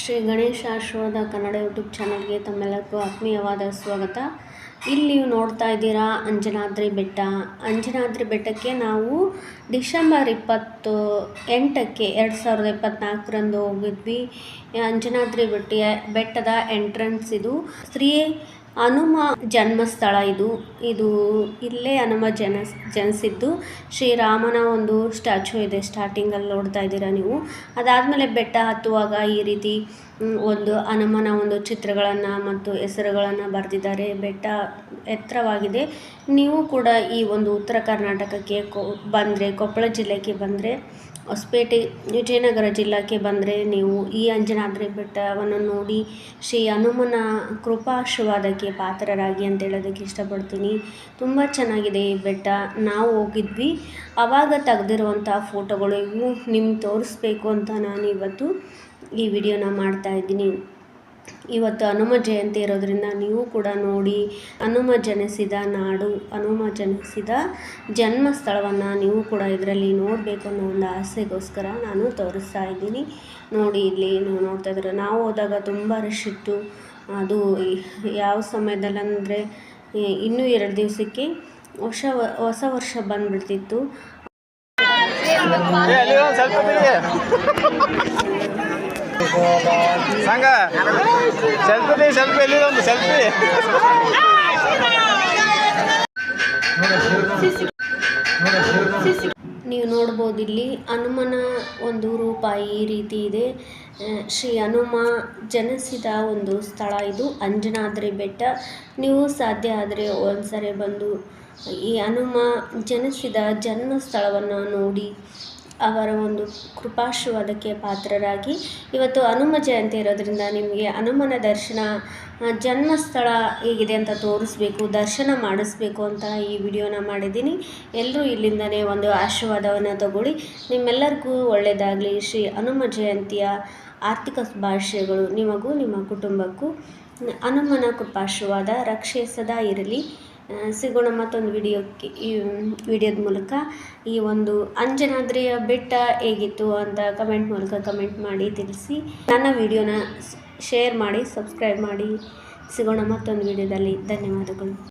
ಶ್ರೀ ಗಣೇಶ ಆಶ್ರಮದ ಕನ್ನಡ ಯೂಟ್ಯೂಬ್ ಚಾನಲ್ಗೆ ತಮ್ಮೆಲ್ಲರಿಗೂ ಆತ್ಮೀಯವಾದ ಸ್ವಾಗತ. ಇಲ್ಲಿ ನೀವು ನೋಡ್ತಾ ಇದ್ದೀರಾ ಅಂಜನಾದ್ರಿ ಬೆಟ್ಟ. ಅಂಜನಾದ್ರಿ ಬೆಟ್ಟಕ್ಕೆ ನಾವು ಡಿಸೆಂಬರ್ ಇಪ್ಪತ್ತು ಎಂಟಕ್ಕೆ ಎರಡು ಸಾವಿರದ ಇಪ್ಪತ್ತ್ನಾಲ್ಕರಂದು ಹೋಗಿದ್ವಿ. ಅಂಜನಾದ್ರಿ ಬೆಟ್ಟ ಬೆಟ್ಟದ ಎಂಟ್ರೆನ್ಸ್ ಇದು. ಶ್ರೀ ಹನುಮ ಜನ್ಮಸ್ಥಳ ಇದು. ಇದು ಇಲ್ಲೇ ಹನುಮ ಜನ, ಜನಿಸಿದ್ದು. ಶ್ರೀರಾಮನ ಒಂದು ಸ್ಟ್ಯಾಚು ಇದೆ. ಸ್ಟಾರ್ಟಿಂಗಲ್ಲಿ ನೋಡ್ತಾ ಇದ್ದೀರಾ ನೀವು. ಅದಾದಮೇಲೆ ಬೆಟ್ಟ ಹತ್ತುವಾಗ ಈ ರೀತಿ ಒಂದು ಹನುಮನ ಒಂದು ಚಿತ್ರಗಳನ್ನು ಮತ್ತು ಹೆಸರುಗಳನ್ನು ಬರೆದಿದ್ದಾರೆ. ಬೆಟ್ಟ ಎತ್ತರವಾಗಿದೆ. ನೀವು ಕೂಡ ಈ ಒಂದು ಉತ್ತರ ಕರ್ನಾಟಕಕ್ಕೆ ಕೊ, ಬಂದರೆ, ಕೊಪ್ಪಳ ಜಿಲ್ಲೆಗೆ ಬಂದರೆ, ಹೊಸಪೇಟೆ, ವಿಜಯನಗರ ಜಿಲ್ಲೆಗೆ ಬಂದರೆ ನೀವು ಈ ಅಂಜನಾದ್ರಿ ಬೆಟ್ಟವನ್ನು ನೋಡಿ ಶ್ರೀ ಹನುಮನ ಕೃಪಾಶೀರ್ವಾದಕ್ಕೆ ಪಾತ್ರರಾಗಿ ಅಂತ ಹೇಳೋದಕ್ಕೆ ಇಷ್ಟಪಡ್ತೀನಿ. ತುಂಬ ಚೆನ್ನಾಗಿದೆ ಈ ಬೆಟ್ಟ. ನಾವು ಹೋಗಿದ್ವಿ. ಆವಾಗ ತೆಗೆದಿರುವಂಥ ಫೋಟೋಗಳು ಇವು. ನಿಮ್ಗೆ ತೋರಿಸ್ಬೇಕು ಅಂತ ನಾನು ಇವತ್ತು ಈ ವಿಡಿಯೋನ ಮಾಡ್ತಾ ಇದ್ದೀನಿ. ಇವತ್ತು ಹನುಮ ಜಯಂತಿ ಇರೋದರಿಂದ ನೀವು ಕೂಡ ನೋಡಿ ಹನುಮ ಜನಿಸಿದ ನಾಡು, ಹನುಮ ಜನಿಸಿದ ಜನ್ಮ ಸ್ಥಳವನ್ನು ನೀವು ಕೂಡ ಇದರಲ್ಲಿ ನೋಡಬೇಕು ಅನ್ನೋ ಒಂದು ಆಸೆಗೋಸ್ಕರ ನಾನು ತೋರಿಸ್ತಾ ಇದ್ದೀನಿ. ನೋಡಿ, ಇಲ್ಲಿ ನೀವು ನೋಡ್ತಾ ಇದ್ದೀರ, ನಾವು ಹೋದಾಗ ತುಂಬ ರಶ್ ಇತ್ತು. ಅದು ಯಾವ ಸಮಯದಲ್ಲಿ ಅಂದರೆ ಇನ್ನೂ ಎರಡು ದಿವಸಕ್ಕೆ ಹೊಸ ಹೊಸ ವರ್ಷ ಬಂದ್ಬಿಡ್ತಿತ್ತು. ಸಂಗ ಸೆಲ್ಫಿ ಸೆಲ್ಫಿ ಎಲ್ಲಿ ಸೆಲ್ಫಿ ನೀವು ನೋಡ್ಬೋದು ಇಲ್ಲಿ ಹನುಮನ ಒಂದು ರೂಪ ಈ ರೀತಿ ಇದೆ. ಶ್ರೀ ಹನುಮ ಜನಿಸಿದ ಒಂದು ಸ್ಥಳ ಇದು, ಅಂಜನಾದ್ರಿ ಬೆಟ್ಟ. ನೀವು ಸಾಧ್ಯ ಆದರೆ ಒಂದ್ಸರಿ ಬಂದು ಈ ಹನುಮ ಜನಿಸಿದ ಜನ್ಮ ಸ್ಥಳವನ್ನು ನೋಡಿ. ಅವರ ಒಂದು ಕೃಪಾಶೀರ್ವಾದಕ್ಕೆ ಪಾತ್ರರಾಗಿ ಇವತ್ತು ಹನುಮ ಜಯಂತಿ ಇರೋದ್ರಿಂದ ನಿಮಗೆ ಹನುಮನ ದರ್ಶನ ಜನ್ಮಸ್ಥಳ ಹೇಗಿದೆ ಅಂತ ತೋರಿಸ್ಬೇಕು, ದರ್ಶನ ಮಾಡಿಸ್ಬೇಕು ಅಂತ ಈ ವಿಡಿಯೋನ ಮಾಡಿದ್ದೀನಿ. ಎಲ್ಲರೂ ಇಲ್ಲಿಂದನೇ ಒಂದು ಆಶೀರ್ವಾದವನ್ನು ತಗೊಳ್ಳಿ. ನಿಮ್ಮೆಲ್ಲರಿಗೂ ಒಳ್ಳೆಯದಾಗಲಿ. ಶ್ರೀ ಹನುಮ ಜಯಂತಿಯ ಆರ್ಥಿಕ ಭಾಷೆಗಳು ನಿಮಗೂ, ನಿಮ್ಮ ಕುಟುಂಬಕ್ಕೂ. ಹನುಮನ ಕೃಪಾಶೀರ್ವಾದ ರಕ್ಷೆ ಸದಾ ಇರಲಿ. ಸಿಗೋಣ ಮತ್ತೊಂದು ವಿಡಿಯೋಕ್ಕೆ, ಈ ವಿಡಿಯೋದ ಮೂಲಕ. ಈ ಒಂದು ಅಂಜನಾದ್ರಿಯ ಬೆಟ್ಟ ಹೇಗಿತ್ತು ಅಂತ ಕಮೆಂಟ್ ಮೂಲಕ ಕಮೆಂಟ್ ಮಾಡಿ ತಿಳಿಸಿ. ನನ್ನ ವಿಡಿಯೋನ ಶೇರ್ ಮಾಡಿ, ಸಬ್ಸ್ಕ್ರೈಬ್ ಮಾಡಿ. ಸಿಗೋಣ ಮತ್ತೊಂದು ವಿಡಿಯೋದಲ್ಲಿ. ಧನ್ಯವಾದಗಳು.